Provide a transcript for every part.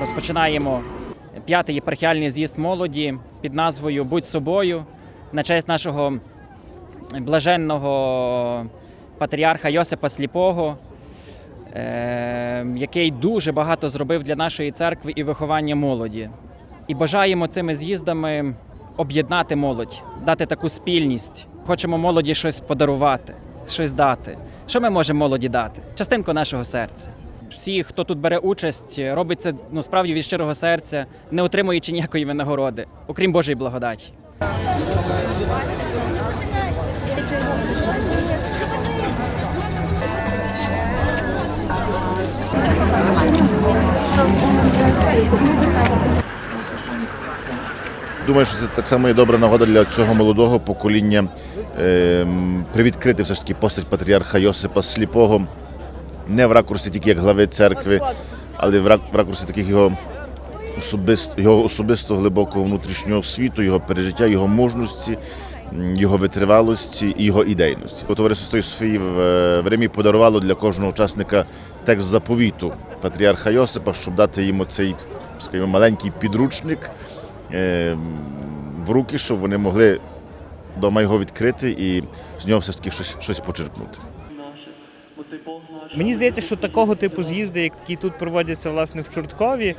Розпочинаємо п'ятий єпархіальний з'їзд молоді під назвою Будь собою на честь нашого блаженного патріарха Йосипа Сліпого, е, який дуже багато зробив для нашої церкви і виховання молоді. І бажаємо цими з'їздами об'єднати молодь, дати таку спільність. Хочемо молоді щось подарувати, щось дати. Що ми можемо молоді дати? Частинку нашого серця. Всі, хто тут бере участь, робить це ну, справді від щирого серця, не отримуючи ніякої винагороди, окрім Божої благодаті. Думаю, що це так само є добра нагода для цього молодого покоління ем, привідкрити все ж таки постать патріарха Йосипа Сліпого не в ракурсі тільки як глави церкви, але в рак-ракурсі таких його особисто, його особисто глибокого внутрішнього світу, його пережиття, його мужності, його витривалості і його ідейності. Товариство Софії е, в Римі подарувало для кожного учасника текст заповіту патріарха Йосипа, щоб дати йому цей, скажімо, маленький підручник е, в руки, щоб вони могли вдома його відкрити і з нього все ж таки щось, щось почерпнути. Мені здається, що такого типу з'їзди, які тут проводяться власне в Чорткові,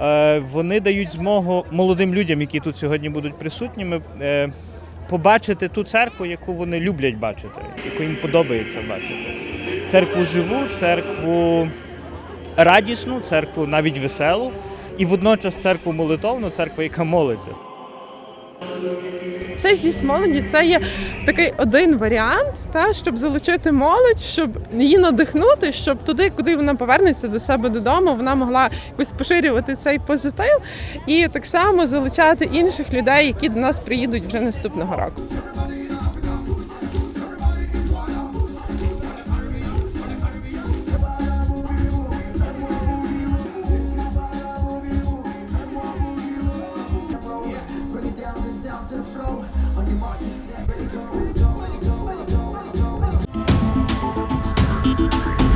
е, вони дають змогу молодим людям, які тут сьогодні будуть присутніми, е, побачити ту церкву, яку вони люблять бачити, яку їм подобається бачити. Церкву живу, церкву радісну, церкву навіть веселу, і водночас церкву молитовну, церкву, яка молиться. Цей з'їзд молоді це є такий один варіант, та, щоб залучити молодь, щоб її надихнути, щоб туди, куди вона повернеться до себе додому, вона могла якось поширювати цей позитив і так само залучати інших людей, які до нас приїдуть вже наступного року. Ready go, ready go, ready go, ready go.